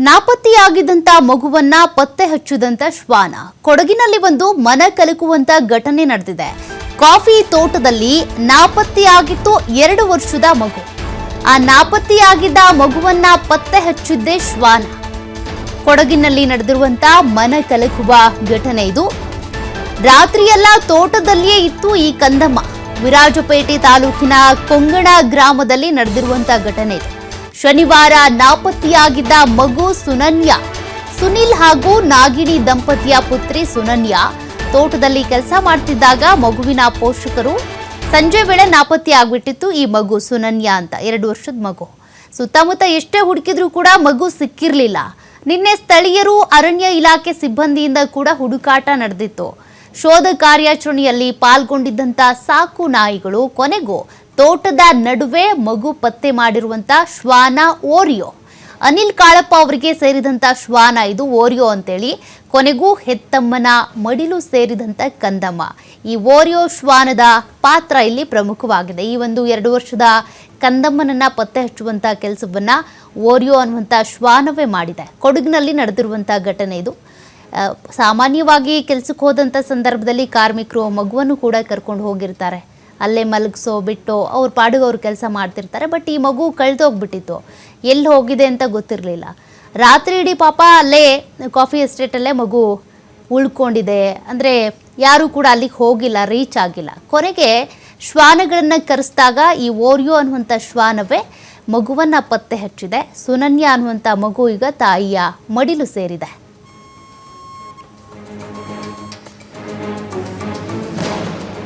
ನಾಪತ್ತೆಯಾಗಿದ್ದಂತ ಮಗುವನ್ನ ಪತ್ತೆ ಹಚ್ಚಿದಂತ ಶ್ವಾನ. ಕೊಡಗಿನಲ್ಲಿ ಒಂದು ಮನ ಕಲಕುವಂತ ಘಟನೆ ನಡೆದಿದೆ. ಕಾಫಿ ತೋಟದಲ್ಲಿ ನಾಪತ್ತೆಯಾಗಿತ್ತು ಎರಡು ವರ್ಷದ ಮಗು. ಆ ನಾಪತ್ತೆಯಾಗಿದ್ದ ಮಗುವನ್ನ ಪತ್ತೆ ಹಚ್ಚಿದ್ದೇ ಶ್ವಾನ. ಕೊಡಗಿನಲ್ಲಿ ನಡೆದಿರುವಂತ ಮನ ಕಲಕುವ ಘಟನೆ ಇದು. ರಾತ್ರಿಯೆಲ್ಲ ತೋಟದಲ್ಲಿಯೇ ಇತ್ತು ಈ ಕಂದಮ್ಮ. ವಿರಾಜಪೇಟೆ ತಾಲೂಕಿನ ಕೊಂಗಣ ಗ್ರಾಮದಲ್ಲಿ ನಡೆದಿರುವಂತ ಘಟನೆ ಇದು. ಶನಿವಾರ ನಾಪತ್ತೆಯಾಗಿದ್ದ ಮಗು ಸುನನ್ಯ. ಸುನಿಲ್ ಹಾಗೂ ನಾಗಿಣಿ ದಂಪತಿಯ ಪುತ್ರಿ ಸುನನ್ಯ ತೋಟದಲ್ಲಿ ಕೆಲಸ ಮಾಡ್ತಿದ್ದಾಗ ಮಗುವಿನ ಪೋಷಕರು ಸಂಜೆ ವೇಳೆ ನಾಪತ್ತೆ ಆಗ್ಬಿಟ್ಟಿತ್ತು ಈ ಮಗು ಸುನನ್ಯ ಅಂತ, ಎರಡು ವರ್ಷದ ಮಗು. ಸುತ್ತಮುತ್ತ ಎಷ್ಟೇ ಹುಡುಕಿದ್ರೂ ಕೂಡ ಮಗು ಸಿಕ್ಕಿರಲಿಲ್ಲ. ನಿನ್ನೆ ಸ್ಥಳೀಯರು ಅರಣ್ಯ ಇಲಾಖೆ ಸಿಬ್ಬಂದಿಯಿಂದ ಕೂಡ ಹುಡುಕಾಟ ನಡೆದಿತ್ತು. ಶೋಧ ಕಾರ್ಯಾಚರಣೆಯಲ್ಲಿ ಪಾಲ್ಗೊಂಡಿದ್ದಂಥ ಸಾಕು ನಾಯಿಗಳು ಕೊನೆಗೂ ತೋಟದ ನಡುವೆ ಮಗು ಪತ್ತೆ ಮಾಡಿರುವಂತ ಶ್ವಾನ ಓರಿಯೋ. ಅನಿಲ್ ಕಾಳಪ್ಪ ಅವರಿಗೆ ಸೇರಿದಂತ ಶ್ವಾನ ಇದು ಓರಿಯೋ ಅಂತೇಳಿ. ಕೊನೆಗೂ ಹೆತ್ತಮ್ಮನ ಮಡಿಲು ಸೇರಿದಂತ ಕಂದಮ್ಮ. ಈ ಓರಿಯೋ ಶ್ವಾನದ ಪಾತ್ರ ಇಲ್ಲಿ ಪ್ರಮುಖವಾಗಿದೆ. ಈ ಒಂದು ಎರಡು ವರ್ಷದ ಕಂದಮ್ಮನನ್ನ ಪತ್ತೆ ಹಚ್ಚುವಂತ ಕೆಲಸವನ್ನ ಓರಿಯೋ ಅನ್ನುವಂಥ ಶ್ವಾನವೇ ಮಾಡಿದೆ. ಕೊಡಗಿನಲ್ಲಿ ನಡೆದಿರುವಂಥ ಘಟನೆ ಇದು. ಸಾಮಾನ್ಯವಾಗಿ ಕೆಲಸಕ್ಕೆ ಹೋದಂಥ ಸಂದರ್ಭದಲ್ಲಿ ಕಾರ್ಮಿಕರು ಮಗುವನ್ನು ಕೂಡ ಕರ್ಕೊಂಡು ಹೋಗಿರ್ತಾರೆ. ಅಲ್ಲೇ ಮಲಗಿಸೋ, ಬಿಟ್ಟು, ಅವ್ರ ಪಾಡಿಗೆ ಅವ್ರು ಕೆಲಸ ಮಾಡ್ತಿರ್ತಾರೆ. ಬಟ್ ಈ ಮಗು ಕಳೆದೋಗ್ಬಿಟ್ಟಿತ್ತು. ಎಲ್ಲಿ ಹೋಗಿದೆ ಅಂತ ಗೊತ್ತಿರಲಿಲ್ಲ. ರಾತ್ರಿ ಇಡೀ ಪಾಪ ಅಲ್ಲೇ ಕಾಫಿ ಎಸ್ಟೇಟಲ್ಲೇ ಮಗು ಉಳ್ಕೊಂಡಿದೆ. ಅಂದರೆ ಯಾರೂ ಕೂಡ ಅಲ್ಲಿಗೆ ಹೋಗಿಲ್ಲ ರೀಚ್ ಆಗಿಲ್ಲ. ಕೊನೆಗೆ ಶ್ವಾನಗಳನ್ನು ಕರೆಸಿದಾಗ ಈ ಓರಿಯೋ ಅನ್ನುವಂಥ ಶ್ವಾನವೇ ಮಗುವನ್ನು ಪತ್ತೆ ಹಚ್ಚಿದೆ. ಸುನನ್ಯ ಅನ್ನುವಂಥ ಮಗು ಈಗ ತಾಯಿಯ ಮಡಿಲು ಸೇರಿದೆ.